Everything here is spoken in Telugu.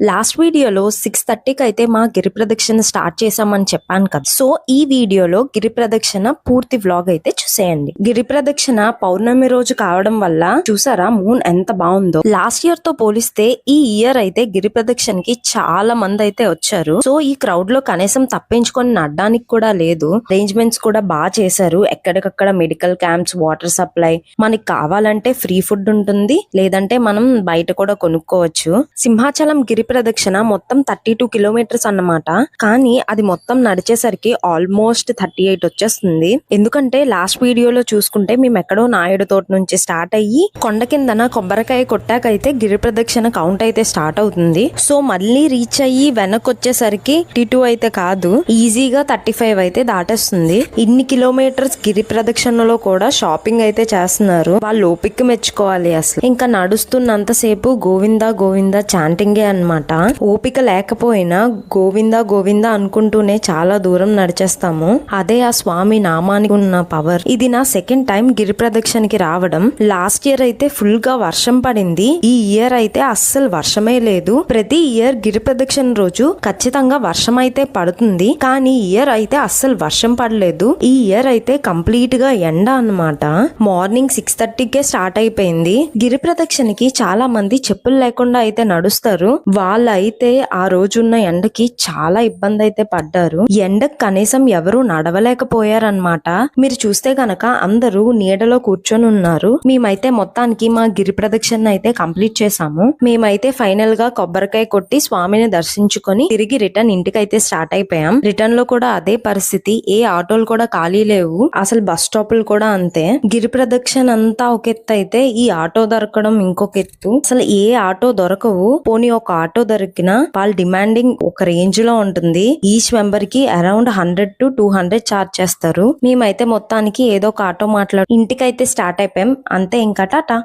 లాస్ట్ వీడియోలో సిక్స్ థర్టీకి అయితే మా గిరి ప్రదక్షిణ స్టార్ట్ చేసామని చెప్పాను కదా. సో ఈ వీడియోలో గిరి ప్రదక్షిణ పూర్తి వ్లాగ్ అయితే చూసేయండి. గిరి ప్రదక్షిణ పౌర్ణమి రోజు కావడం వల్ల చూసారా మూన్ ఎంత బాగుందో. లాస్ట్ ఇయర్తో పోలిస్తే ఈ ఇయర్ అయితే గిరి ప్రదక్షిణకి చాలా మంది అయితే వచ్చారు. సో ఈ క్రౌడ్లో కనీసం తప్పించుకొని నడ్డానికి కూడా లేదు. అరేంజ్మెంట్స్ కూడా బాగా చేశారు. ఎక్కడికక్కడ మెడికల్ క్యాంప్స్ వాటర్ సప్లై మనకి కావాలంటే ఫ్రీ ఫుడ్ ఉంటుంది. లేదంటే మనం బయట కూడా కొనుక్కోవచ్చు. సింహాచలం గిరి ప్రదక్షిణ మొత్తం థర్టీ టూ కిలోమీటర్స్ అన్నమాట. కానీ అది మొత్తం నడిచేసరికి ఆల్మోస్ట్ థర్టీ ఎయిట్ వచ్చేస్తుంది. ఎందుకంటే లాస్ట్ వీడియోలో చూసుకుంటే మేము ఎక్కడో నాయుడు తోట నుంచి స్టార్ట్ అయ్యి కొండ కిందన కొబ్బరికాయ కొట్టాకైతే గిరి ప్రదక్షిణ కౌంట్ అయితే స్టార్ట్ అవుతుంది. సో మళ్ళీ రీచ్ అయ్యి వెనక్కి వచ్చేసరికి టీ టూ అయితే కాదు ఈజీగా థర్టీ ఫైవ్ అయితే దాటేస్తుంది. ఇన్ని కిలోమీటర్స్ గిరి ప్రదక్షిణలో కూడా షాపింగ్ అయితే చేస్తున్నారు. వాళ్ళు ఓపిక మెచ్చుకోవాలి అసలు. ఇంకా నడుస్తున్నంతసేపు గోవిందా గోవిందా చాంటింగే అనమాట ఓపిక లేకపోయినా గోవిందా గోవిందా అనుకుంటూనే చాలా దూరం నడిచేస్తాము. అదే ఆ స్వామి నామానికి ఉన్న పవర్ ఇది నా సెకండ్ టైం గిరి ప్రదక్షిణకి రావడం. లాస్ట్ ఇయర్ అయితే ఫుల్గా వర్షం పడింది. ఈ ఇయర్ అయితే అస్సలు వర్షమే లేదు. ప్రతి ఇయర్ గిరి ప్రదక్షిణ రోజు ఖచ్చితంగా వర్షం అయితే పడుతుంది. కానీ ఇయర్ అయితే అస్సలు వర్షం పడలేదు. ఈ ఇయర్ అయితే కంప్లీట్గా ఎండ అన్నమాట. మార్నింగ్ సిక్స్ థర్టీకే స్టార్ట్ అయిపోయింది. గిరి ప్రదక్షిణకి చాలా మంది చెప్పులు లేకుండా అయితే నడుస్తారు. వాళ్ళైతే ఆ రోజున్న ఎండకి చాలా ఇబ్బంది అయితే పడ్డారు. ఎండకు కనీసం ఎవరు నడవలేకపోయారనమాట మీరు చూస్తే గనక అందరూ నీడలో కూర్చొని ఉన్నారు. మేమైతే మొత్తానికి మా గిరి ప్రదక్షిణ అయితే కంప్లీట్ చేసాము మేమైతే ఫైనల్గా కొబ్బరికాయ కొట్టి స్వామిని దర్శించుకొని తిరిగి రిటర్న్ ఇంటికి అయితే స్టార్ట్ అయిపోయాం. రిటర్న్లో కూడా అదే పరిస్థితి. ఏ ఆటోలు కూడా ఖాళీ లేవు. అసలు బస్ స్టాపులు కూడా అంతే. గిరి ప్రదక్షిణ అంతా ఒక ఎత్తు అయితే ఈ ఆటో దొరకడం ఇంకొక ఎత్తు అసలు ఏ ఆటో దొరకవు. పోనీ ఒక ఆటో దొరికినా వాళ్ళ డిమాండింగ్ ఒక రేంజ్లో ఉంటుంది. Each మెంబర్కి around hundred to two hundred charge చేస్తారు. మేమైతే మొత్తానికి ఏదో ఒక ఆటో మాట్లాడు ఇంటికైతే స్టార్ట్ అయిపోయాం. అంతే ఇంకా టాటా.